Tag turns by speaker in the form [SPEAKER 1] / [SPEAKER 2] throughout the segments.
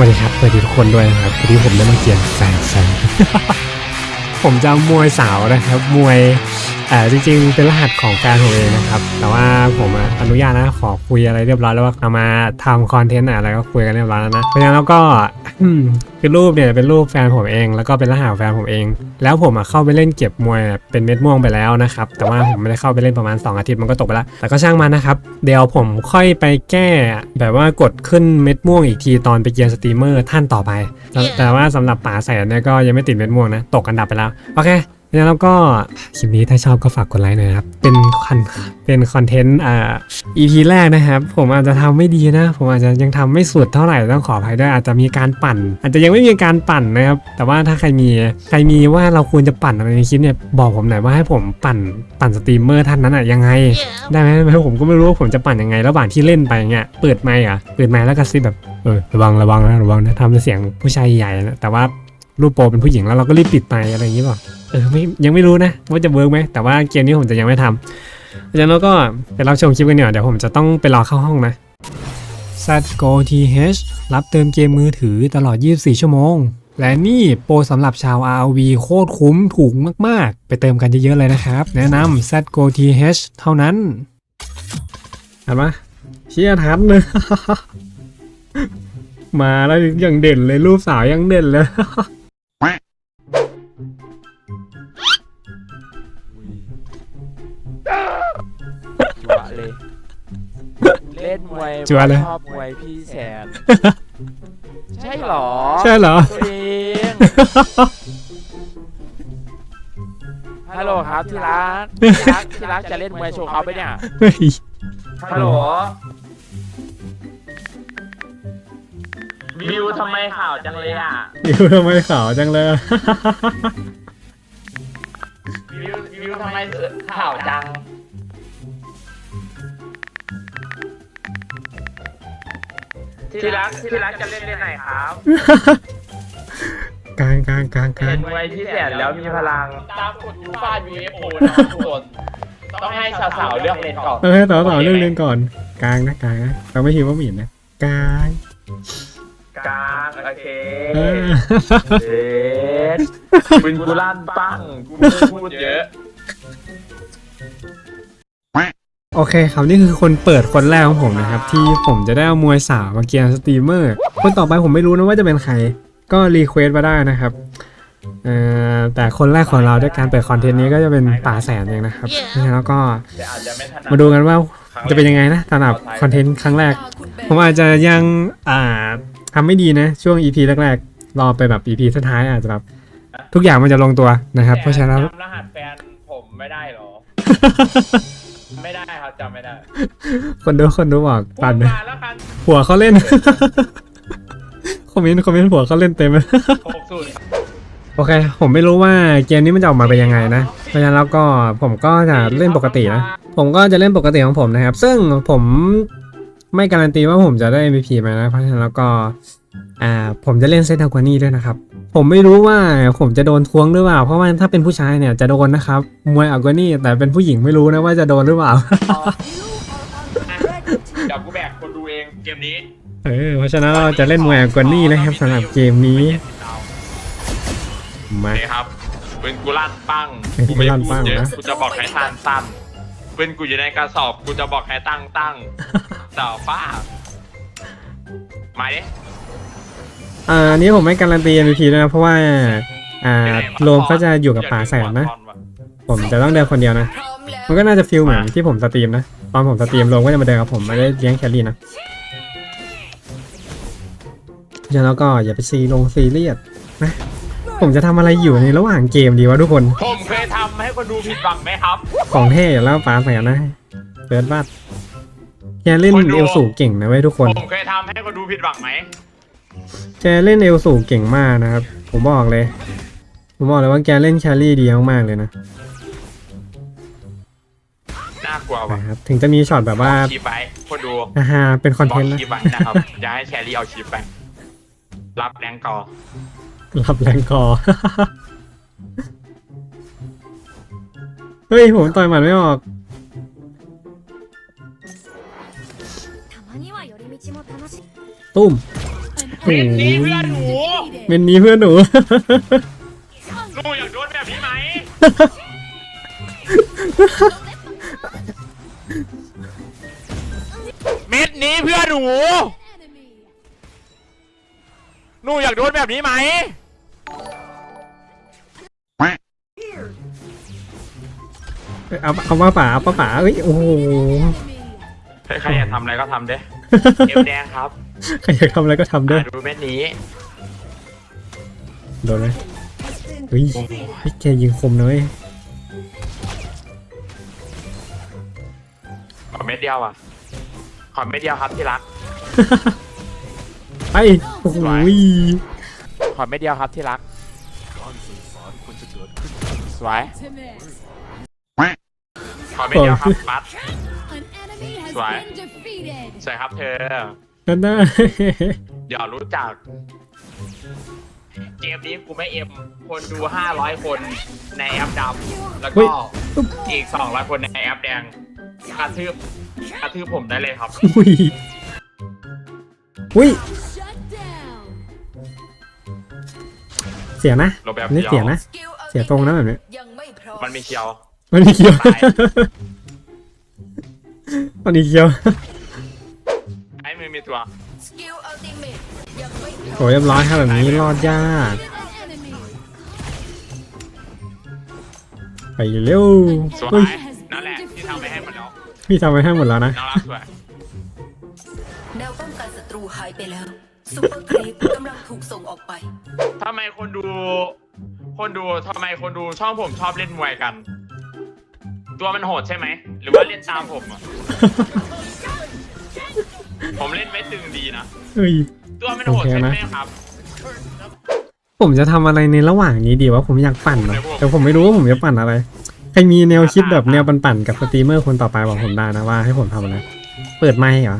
[SPEAKER 1] วัสดีครับสวัสดีทุกคนด้วยนะครับวันนี้ผมได้มาเกียนแฟนแฟนผมจะมวยสาวนะครับ มวย อ่อจริงๆ เป็นรหัสของแฟนผมเองนะครับ แต่ว่าผมอนุญาตนะขอคุยอะไรเรียบร้อยแล้วว่าเอามาทำคอนเทนต์อะไรก็คุยกันเรียบร้อยแล้วนะเพราะฉะนั้นแล้วก็คือรูปเนี่ยเป็นรูปแฟนผมเอง แล้วก็เป็นรหัสแฟนผมเอง แล้วผมอะเข้าไปเล่นเก็บมวยเป็นเม็ดม่วงไปแล้วนะครับ แต่ว่าผมไม่ได้เข้าไปเล่นประมาณ 2 อาทิตย์มันก็ตกไปแล้ว แต่ก็ช่างมันนะครับ เดี๋ยวผมค่อยไปแก้แบบว่ากดขึ้นเม็ดม่วงอีกทีตอนไปเกียร์สตรีมเมอร์ท่านต่อไป แต่ว่าสำหรับป๋าแสนเนี่ยก็ยังไม่ติดเม็ดม่วงนะ ตกอันดับไปแล้ว โอเค แล้วก็คลิปนี้ถ้าชอบก็ฝากกดไลค์หน่อยนะครับ เป็นคอนเป็นคอนเทนต์อ่า EP แรกนะครับ ผมอาจจะทำไม่ดีนะ ผมอาจจะยังทำไม่สุดเท่าไหร่ต้องขออภัยด้วยอาจจะมีการปั่น อาจจะยังไม่มีการปั่นนะครับ แต่ว่าถ้าใครมีใครมีว่าเราควรจะปั่นอะไรในคลิปเนี่ยบอกผมหน่อยว่าให้ผมปั่นปั่นสตรีมเมอร์ท่านนั้นอะยังไง ได้ไหมได้ไหมผมก็ไม่รู้ว่าผมจะปั่นยังไง ระหว่างที่เล่นไปเงี้ยเปิดไมค์อะเปิดไมค์แล้วก็ซิแบบเออระวังระวังนะระวังนะทำเป็นเสียงผู้ชายใหญ่นะแต่ว่า รูปโปรเป็นผู้หญิงแล้วเราก็รีบปิดไมค์อะไรอย่างนี้ป่ะเออไม่ยังไม่รู้นะว่าจะเวิร์กไหมแต่ว่าเกมนี้ผมจะยังไม่ทำเพราะฉะนั้นเราก็ไปรับชมคลิปกันเนี่ยเดี๋ยวผมจะต้องไปรอเข้าห้องนะ z g o t h รับเติมเกมมือถือตลอด 24 ชั่วโมง และนี่โปรสำหรับชาว RV โคตรคุ้มถูกมาก ๆ ไปเติมกันเยอะ ๆ เลยนะครับ แนะนำ z g o t h เท่านั้นเห็นไหมเชียทันเลยมาแล้วยังเด่นเลยรูปสาวยังเด่นเลย
[SPEAKER 2] ล่นมวย
[SPEAKER 1] จั่วเลย
[SPEAKER 2] ชอบมวยพี่แสน ใช่เหรอ
[SPEAKER 1] ใช่เหรอ
[SPEAKER 2] ตัวเองฮัลโหลครับที่รักที่รักที่รักจะเล่นมวยโชว์เขาไปะเนี่ย
[SPEAKER 1] เฮ้ย
[SPEAKER 3] ฮัลโหลวิวทำไมข่าวจังเลยอะ
[SPEAKER 1] ดิวทำไมขาวจังเลย
[SPEAKER 3] วิววิวทำไมข่าวจัง ที่รักที่รักจะเล่นเล่นไหนครับ
[SPEAKER 1] กลางกลางกลางกลา
[SPEAKER 3] เห็
[SPEAKER 1] ง
[SPEAKER 3] นมวยพี่แสนแล้วมีพลังตามกฎยูฟ่า UFO นะครับทุกคนต้องให้สาวๆเลือกเล่นก่อน
[SPEAKER 1] เออให้ต่อต่อเรื่องเรียนก่อนกลางนะกลางนะเราไม่คิดว่าหมิ่นนะกลาง
[SPEAKER 3] กลางโอเค
[SPEAKER 1] เออ
[SPEAKER 3] เด็ดคุณกูลั่นปั้งกูไม่ได้พูดเยอะ
[SPEAKER 1] โอเคครับ นี่คือคนเปิดคนแรกของผมนะครับ ที่ผมจะได้เอามวยสาวมาเกียร์สตรีมเมอร์ คนต่อไปผมไม่รู้นะว่าจะเป็นใคร ก็รีเควสมาได้นะครับเอ่อแต่คนแรกของเราด้วยการเปิดคอนเทนต์นี้ก็จะเป็นป่าแสนเองนะครับแล้วก็
[SPEAKER 3] แต่อาจจะไม่ถนัด
[SPEAKER 1] มาดูกันว่าจะเป็นยังไงนะสำหรับคอนเทนต์ครั้งแรก ผมอาจจะยังอ่าทำไม่ดีนะ ช่วง EP แรกๆ รอไปแบบ EP สุดท้ายอาจจะแบบทุกอย่างมันจะลงตัวนะครับ เพราะฉะนั้น
[SPEAKER 3] จำรหัสแฟนผมไม่ได้เหรอ ไม่ได้ครับจำไม่ได้
[SPEAKER 1] คนดูคนดูบอก
[SPEAKER 3] พู
[SPEAKER 1] ปั่น
[SPEAKER 3] ด
[SPEAKER 1] เลย
[SPEAKER 3] มาแล้วกัน
[SPEAKER 1] ผัวเขาเล่น คอมเมนต์คอมเมนต์ผัวเขาเล่นเต็มเลย
[SPEAKER 3] หกสูตร
[SPEAKER 1] โอเค ผมไม่รู้ว่าเกมนี้มันจะออกมาเป็นยังไงนะเพราะฉะนั้นแล้วก็ผมก็จะเล่นปกตินะ ผมก็จะเล่นปกติของผมนะครับ ซึ่งผมไม่การันตีว่าผมจะได้ MVP มานะ เพราะฉะนั้นแล้วก็ อ่าผมจะเล่นเซตฮากวานี่ด้วยนะครับ ผมไม่รู้ว่าผมจะโดนทวงหรือเปล่า เพราะว่าถ้าเป็นผู้ชายเนี่ยจะโดนนะครับมวยอากวานี่แต่เป็นผู้หญิงไม่รู้นะว่าจะโดนหรือเปล่า
[SPEAKER 3] เดี๋ยวกูแบกคนดูเองเกมนี้
[SPEAKER 1] เออเพราะฉะนั้นเราจะเล่นมวยอากวานี่นะครับสำหรับเกมนี้
[SPEAKER 3] โอ
[SPEAKER 1] มา
[SPEAKER 3] เคครับเป็นกูลั่นปั้ง
[SPEAKER 1] เป็นกู
[SPEAKER 3] กูไม่
[SPEAKER 1] ลั่น
[SPEAKER 3] พู
[SPEAKER 1] ปั้
[SPEAKER 3] ด
[SPEAKER 1] ง
[SPEAKER 3] เยอะ
[SPEAKER 1] นะ
[SPEAKER 3] กูจะบอกให้สั้นสั้นเป็นกูอยู่ในกระสอบกูจะบอกให้ตั้งตั้งต่อป้ามาดิ
[SPEAKER 1] อ่าอันนี้ผมไม่การันตี MVP ด้วยนะเพราะว่า อ่าโรมก็จะอยู่กับป่าแสนนะ ผมจะต้องเดินคนเดียวนะ มันก็น่าจะฟิลเหมือนที่ผมสตรีมนะ ตอนผมสตรีมโรมก็จะมาเดินกับผมไม่ได้เลี้ยงแครี่นะเพราะฉะนั้นแล้วก็อย่าไปซีลงซีเรียสนะ ผมจะทำอะไรอยู่ในระหว่างเกมดีวะทุกคน
[SPEAKER 3] ผมเคยทำให้คนดูผิดหวังไหมครับ
[SPEAKER 1] ของเท่อยู่แล้วป่าแสนนะเฟิร์สบัตแกเล่น
[SPEAKER 3] คนดู
[SPEAKER 1] เอลสูงเก่งนะเว้ยทุกคน
[SPEAKER 3] ผมเคยทำให้คนดูผิดหวังไหม
[SPEAKER 1] แกเล่นเอลสูงเก่งมากนะครับ ผมบอกเลย ผมบอกเลยว่าแกเล่นแครี่ดีมากๆเลยนะ
[SPEAKER 3] น่ากลัวว่ะ
[SPEAKER 1] ครับถึงจะมีช็อตแบบว่า
[SPEAKER 3] ชีไปคอดู
[SPEAKER 1] อ่าฮะเป็นคอนเทนต์นะ
[SPEAKER 3] ชีะครับอย่ให้แครี่เอาชีไปรับแรงกอ
[SPEAKER 1] รับแรงกอเฮ้ยผมต่อยหมัดไม่ออกตุ้ม
[SPEAKER 3] เม็ด
[SPEAKER 1] โห
[SPEAKER 3] นี้เพื่อนหนู
[SPEAKER 1] เมนนี้เพื่อนหนู
[SPEAKER 3] หนูอยากโดนแบบนี้ไหม
[SPEAKER 2] เม็ดนี้เพื่อนหนูหนูอยากโดนแบบนี้ไหม
[SPEAKER 1] เอาเอามาป่าเอาป้าป่าเอ้ยโอ้โห
[SPEAKER 3] ใครอยากทำอะไรก็ทำเด้เอวแดงครับ
[SPEAKER 1] ใครอยากทำอะไรก็ทำเด้อ
[SPEAKER 3] อะดูเม็ดนี้
[SPEAKER 1] โดนไหมเฮ้ยเฮ้ยแกยิงคมนะเว้ย
[SPEAKER 3] ขอเม็ดเดียวอะ ขอเม็ดเดียวครับที่รัก
[SPEAKER 1] ไปโอ้โห
[SPEAKER 2] ขอเม็ดเดียวครับที่รัก สวย
[SPEAKER 3] ขอเม็ดเดียวครับปัดสวยสวยครับเธอ
[SPEAKER 1] นั่นได้
[SPEAKER 3] เดี๋ยวรู้จัก เกมนี้กูไม่เอ็ม คนดู 500 คนในแอปดำแล้วก็อีก 200 คนในแอปแดงกระทืบกระทืบผมได้เลยครับ
[SPEAKER 1] อุ้ยอุ้ยเสียนะ
[SPEAKER 3] โรแบบ
[SPEAKER 1] นี่
[SPEAKER 3] เดียว
[SPEAKER 1] เสียนะ เสียตรงนะแบบนี้
[SPEAKER 4] ยังไม่พร้อม
[SPEAKER 3] มันมีเคียว
[SPEAKER 1] มันมีเคียว
[SPEAKER 3] ตาย
[SPEAKER 1] มันมีเคียว
[SPEAKER 3] ไอ้มือมีตัว
[SPEAKER 4] สกิลอัลติเมทยังไม่พร้อม
[SPEAKER 1] โอ้ยเรียบร้อยครับแบบนี้รอดยาก ไปเร็ว
[SPEAKER 3] สวย
[SPEAKER 1] เฮ้ย
[SPEAKER 3] นั่นแหละที่ทำไปให้หมดแล้ว
[SPEAKER 1] พี่ทำไปให้หมดแล้วนะ
[SPEAKER 3] น้องรักสวย
[SPEAKER 4] แนวป้องกันศัตรูหายไปแล้วซูเปอร์ครีปกำลังถูกส่งออกไป
[SPEAKER 3] ทำไมคนดู คนดูทำไมคนดูช่องผมชอบเล่นมวยกัน ตัวมันโหดใช่ไหม หรือว่าเล่นตามผมอะ ผมเล่นไม่ตึงดีนะ
[SPEAKER 1] เฮ้ย
[SPEAKER 3] ตัวมันโหดใช่ไหมครับ
[SPEAKER 1] ผมจะทำอะไรในระหว่างนี้ดีวะผมอยากปั่นนะ
[SPEAKER 3] ในพวก
[SPEAKER 1] แต่ผมไม่รู้ว่าผมจะปั่นอะไร ใครมีแนวคิดแบบแนวปั่นๆกับสตรีมเมอร์คนต่อไปบอกผมได้นะว่าให้ผมทำอะไร เปิดไมค์เหรอ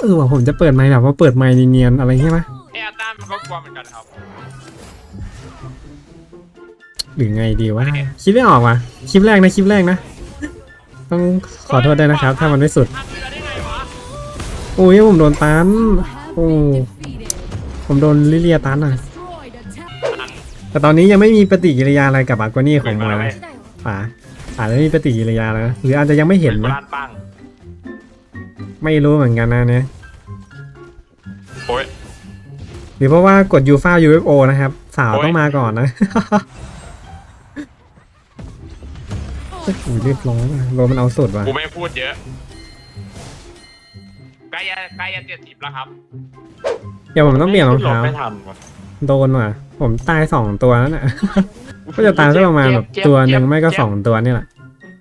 [SPEAKER 1] เออว่าผมจะเปิดไมค์แบบว่าเปิดไมค์เนียนๆอะไรใช่ไหม
[SPEAKER 3] แอร์ต้านมันก็กลัวเหมือนกันครับ
[SPEAKER 1] หรือไงดีวะคิดไม่ออกว่ะคลิปแรกนะคลิปแรกนะ ต้องขอโทษด้วยนะครับ ถ้ามันไม่สุด
[SPEAKER 3] ทำเรือได้ไงวะ
[SPEAKER 1] โอ้ยผมโดนตันโอ้ผมโดนลิเลียตันอะ แต่ตอนนี้ยังไม่มีปฏิกิริยาอะไรกับอากวานี่ของมวยนะป่าอาจจะไม่มีปฏิกิริยาแล้วนะหรืออาจจะยังไม่เห็น
[SPEAKER 3] เป็น
[SPEAKER 1] นะ
[SPEAKER 3] ร้านปัง
[SPEAKER 1] ไม่รู้เหมือนกันนะเนี่ย
[SPEAKER 3] โอ้ย
[SPEAKER 1] หรือเพราะว่ากดยูฟ่า UFO นะครับ สาว
[SPEAKER 3] โอ้ย
[SPEAKER 1] ต้องมาก่อนนะโอ้ยเรียบร้อยว่ะโรมันเอาสุดว่ะ
[SPEAKER 3] กูไม่พูดเยอะ ใกล้จะใกล้จะเจ็ดสิบแล้วครับ
[SPEAKER 1] เดี๋ยวผมต้องเปลี่ยนรองเท้า
[SPEAKER 3] ไม่ทันวะ
[SPEAKER 1] โดนว่ะ ผมตายสองตัวแล้วน่ะ ก็จะตายสักประมาณแบบตัวหนึ่งไม่ก็สองตัวนี่แหละ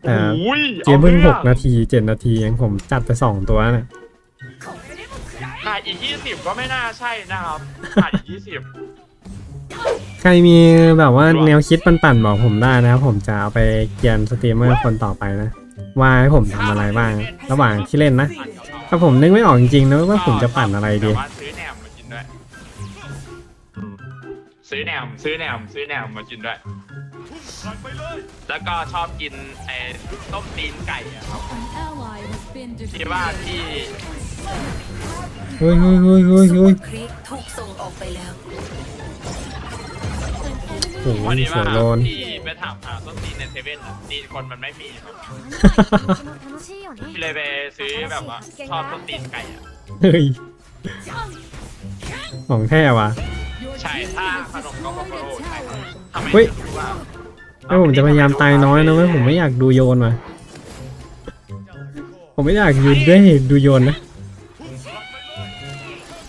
[SPEAKER 1] แต่
[SPEAKER 3] โอ้ย
[SPEAKER 1] เกมเพิ่งหก
[SPEAKER 3] เอาเรื่อง
[SPEAKER 1] นาทีเจ็ดนาทีเองผมจัดไปสองตัวน่ะ
[SPEAKER 3] ขาดอีกยี่สิบก็ไม่น่าใช่นะครับขาดอีกยี่สิบ
[SPEAKER 1] ใครมีแบบว่าแนวคิดปั่นๆบอกผมได้นะครับผมจะเอาไปเกียนสตรีมเมอร์คนต่อไปนะ ว่าให้ผมทำอะไรบ้าง ระหว่างที่เล่นนะ ถ้าผมนึกไม่ออกจริงๆนะว่าผมจะปั่นอะไรดี
[SPEAKER 3] แต่ว่าซื้อแหนมมากินด้วยอืมซื้อแหนมซื้อแหนมซื้อแหนมมากินด้วย แล้วก็ชอบกินไอ้ต้มตีนไก่อะครับที่ว่าที่
[SPEAKER 1] เฮ้ยเฮ้ยเฮ้ยเฮ้ย
[SPEAKER 4] ซู
[SPEAKER 1] เฮ้
[SPEAKER 4] เป
[SPEAKER 1] ย
[SPEAKER 4] อร์ครีปถูกส่งออกไปแล้ว
[SPEAKER 1] โอ้โห
[SPEAKER 3] วันนี้
[SPEAKER 1] เสื
[SPEAKER 3] ว่า
[SPEAKER 1] อโลน
[SPEAKER 3] ที่ไป ถามหาต้นตีนในเซเว่นอะตีนคนมันไม่มีครับเลยไปซื้อแบบว่าชอบต้นตีนไก่อะ
[SPEAKER 1] เฮ้ย ของแท้ว่ะ
[SPEAKER 3] ใช่ถ้าขนมก็โคโคโร่ใช่ครับทำไม
[SPEAKER 1] เฮ้ย
[SPEAKER 3] ถึงรู้ว่า
[SPEAKER 1] แล้วผมจะพยายามตายน้อยนะเว้ยผมไม่อยากดูโยนว่ะผมไม่อยากยืนด้วยดูโยนนะ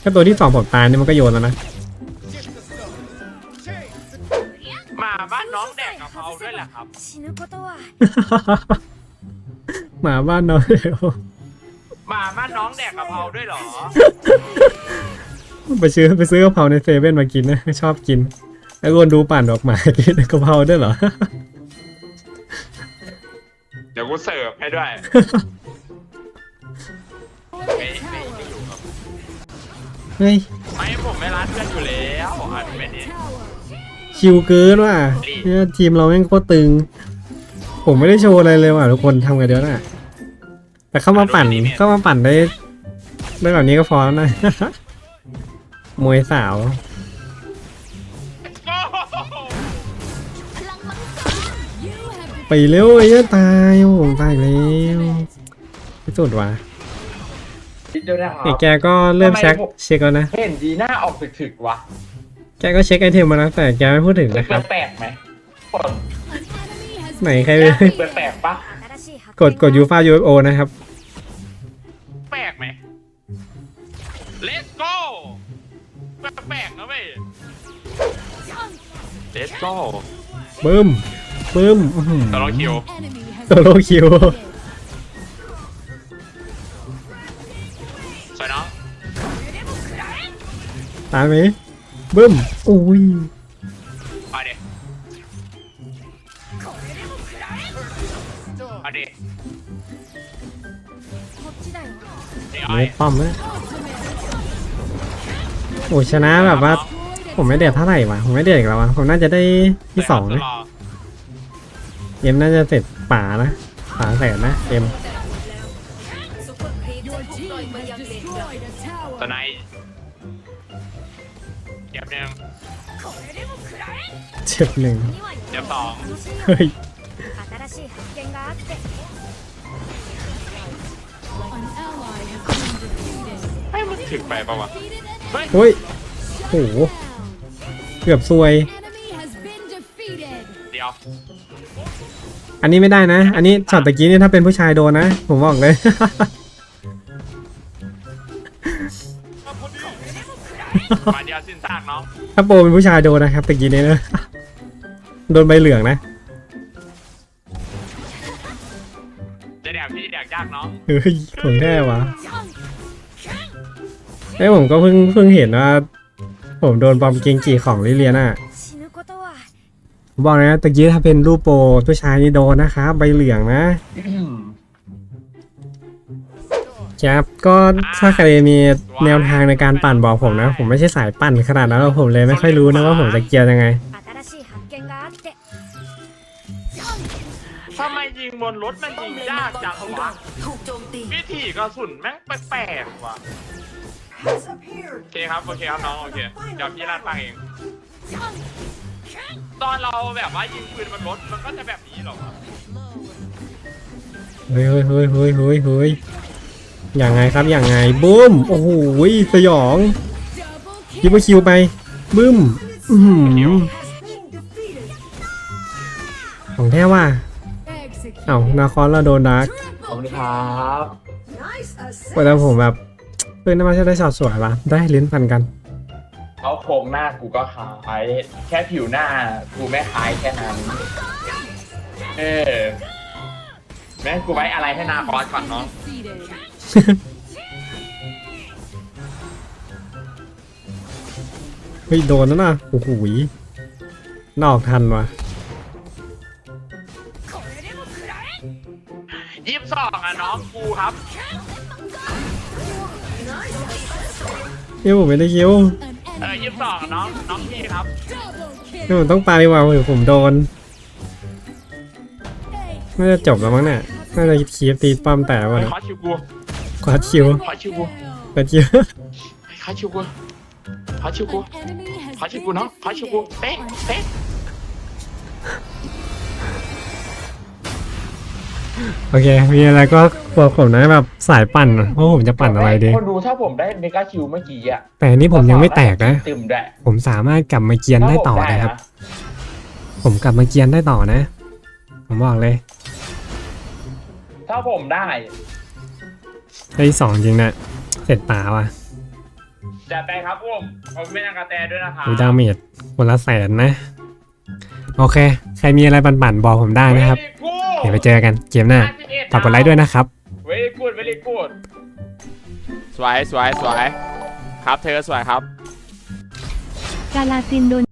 [SPEAKER 1] ถ้าตัวที่สองผมตายนี่มันก็โยนแล้วนะ
[SPEAKER 3] นน้องแดกกะเพราด้วยแหละครับ
[SPEAKER 5] 死ぬことは
[SPEAKER 1] หมาบ้านน้อยเดี๋ยว
[SPEAKER 3] หมาบ้านน้องแดกกะเพราด้วยเหรอ
[SPEAKER 1] ไปซื้อไปซื้อกะเพราในเซเว่นมากินนะชอบกิน แล้วคนดูปั่นออกหมากินกะเพราด้วยเหรอ
[SPEAKER 3] เดี๋ยวกูเสิร์ฟให้ด้วย ไม่ไม่ไม่อยู่ครับ
[SPEAKER 1] เฮ้ย
[SPEAKER 3] ไม่ผมไม่รัดเพื่อนอยู่แล้วอันไม่ได้
[SPEAKER 1] ชิวเกินว่ะเนี่ยทีมเราแม่งโคตรตึง ผมไม่ได้โชว์อะไรเลยว่ะทุกคนทำกันเดียวน่ะ แต่เข้ามาปั่นเข้ามาปั่นได้ได้แบบนี้ก็พอแล้วนะ มวยสาว
[SPEAKER 3] โอ้โห
[SPEAKER 1] ไปเร็วไอ้เหี้ยตายโอ้โหตายแล้วที่สุดว่ะ
[SPEAKER 5] เดี๋ยวนะค
[SPEAKER 1] ไอ้
[SPEAKER 5] รับ
[SPEAKER 1] แกก็เริ่ม
[SPEAKER 5] ทำไม
[SPEAKER 1] เช็ค
[SPEAKER 5] ผม
[SPEAKER 1] เช็คแล้วนะ
[SPEAKER 5] เห็นดีหน้าออกถึกๆวะ
[SPEAKER 1] แกก็เช็คไอเทมมาแล้วแต่แกไม่พูดถึงนะครับ
[SPEAKER 5] แปลกๆไหมกด
[SPEAKER 1] ไหนใคร
[SPEAKER 5] แปลกๆปะ
[SPEAKER 1] กดกดยูฟา UFO นะครับ
[SPEAKER 3] แปลกไหม Let's go แปลกๆนะเว้ย Let's go
[SPEAKER 1] บึ้มบึ้มอื้อหือ
[SPEAKER 3] ตลอดคิว
[SPEAKER 1] โซโลคิว
[SPEAKER 3] สวยเนาะ
[SPEAKER 1] ตายไหม บึ้มอุ้ย
[SPEAKER 3] เอาดิเอาดินี่เอา
[SPEAKER 1] ไม่
[SPEAKER 3] ดิ
[SPEAKER 1] ป้อมเลยโอ้ชนะแบบว่า ผมไม่เดือดเท่าไหร่วะผมไม่เดือดอีกแล้ววะผมน่าจะได้ที่สองนะเอ็มน่าจะเสร็จป่านะป่าแสนนะเอ็ม
[SPEAKER 4] ซุปเปอร์ครีปจะถูกปล่อยมายังเลนกลาง
[SPEAKER 3] ตอนไหน เจ็บหนึ่ง
[SPEAKER 1] เจ็บหนึ่ง
[SPEAKER 3] เจ็บสอง
[SPEAKER 1] เฮ้ย
[SPEAKER 3] ให้มันถึงไปปะวะเฮ้ย
[SPEAKER 1] โหเกือบซวยอันนี้ไม่ได้นะ อันนี้ช็อตตะกี้นี่ถ้าเป็นผู้ชายโดนนะ ผมบอกเลย
[SPEAKER 3] เดียวสิ้นซากน้อ
[SPEAKER 1] ถ้าโบเป็นผู้ชายโดนนะครับตะกี้นี้นะ โดนใบเหลืองนะ
[SPEAKER 3] จะแดกพี่แดกยากน้อง
[SPEAKER 1] เฮ้ยผมแท้วะไอ้ผมก็เพิ่งเพิ่งเห็นว่า ผมโดนบอมเกงจีของลิเลียน่ะบอกนะตะกี้ถ้าเป็นรูปโปผู้ชายนี่โดนนะครับใบเหลืองนะ ครับก็ถ้าใครมีแนวทางในการปั่นบอกผมนะ ผมไม่ใช่สายปั่นขนาดนั้นผมเลยไม่ค่อยรู้นะว่าผมจะเกียร์ยังไง
[SPEAKER 3] ทำไมยิงบนรถมันยิงยากจังวะวิธีกระสุนแม่งแปลกว่ะโอเคครับโอเคครับน้องโอเคเดี๋ยวพี่ลาดฟังเอง ตอนเราแบบว่ายิงปืนบนรถมันก็จะแบบนี้หรอ
[SPEAKER 1] เฮ้ยเฮ้ยเฮ้ยเฮ้ยเฮ้ย เฮ้ยยังไงครับยังไงบึ้มโอ้โหสยองยิบว่าคิวไปบึ้มอื้อหือของแท้ว่าเอ้านาคอนเราโดนดาร์ก
[SPEAKER 5] ขอบคุณครับ
[SPEAKER 1] แต่ผมแบบเพื่อนน่าจะได้ช็อตสวยปะได้ลิ้นพันกัน
[SPEAKER 5] เขาโครงหน้ากูก็คล้ายแค่ผิวหน้ากูไม่คล้ายแค่นั้นเออแม่งกูไว้อะไรให้นาคอสก่อนน้อง
[SPEAKER 1] เฮ้ยโดนแล้วนะโอ้โหยนอกทันวะ
[SPEAKER 3] ยี่สิบสองอะน้องกูครับ
[SPEAKER 1] นี่ผมไม่ได้คิว
[SPEAKER 3] เออยี่สิบสองน้องน้องพี่ครับ
[SPEAKER 1] นี่ผมต้องไปดีกว่าเผื่อผมโดนน่าจะจบแล้วมั้งเนี่ยน่าจะคีฟตีป้อมแต่วะเนี่ย
[SPEAKER 3] ขอชิวกู
[SPEAKER 1] กวาดคิว
[SPEAKER 3] ขอชิวกู
[SPEAKER 1] กวาดคิว
[SPEAKER 3] ขอชิวกูขอชิวกูขอชิวกูเนาะขอชิวกูเป๊ะเป๊ะ
[SPEAKER 1] โอเค มีอะไรก็บอกผมนะแบบสายปั่นว่าผมจะปั่นอะไรดี
[SPEAKER 5] คนดูถ้าผมได้เมกาคิวเมื่อกี้อะ
[SPEAKER 1] แต่อันนี้ผมยังไม่แตกนะ
[SPEAKER 5] ตึมด้วย
[SPEAKER 1] ผมสามารถกลับมาเกียนได้ต่อนะครับ ผมกลับมาเกียนได้ต่อนะ ผมบอกเลย
[SPEAKER 5] ถ้าผมได้
[SPEAKER 1] ไอ้สองจริงนะเสร็จป่าว่ะ
[SPEAKER 5] จัดไปครับผมผมเป็นอากาแตด้วยนะครับ
[SPEAKER 1] ดูดาเมจคนละแสนนะ โอเค ใครมีอะไรปั่นๆบอกผมได้นะครับ เดี๋ยวไปเจอกันเกมหน้าฝากกดไลค์ด้วยนะครับ
[SPEAKER 5] เวลี่กูดเวลี่กูด
[SPEAKER 2] สวยสวยสวยครับเธอสวยครับ
[SPEAKER 6] กาลาซินโดน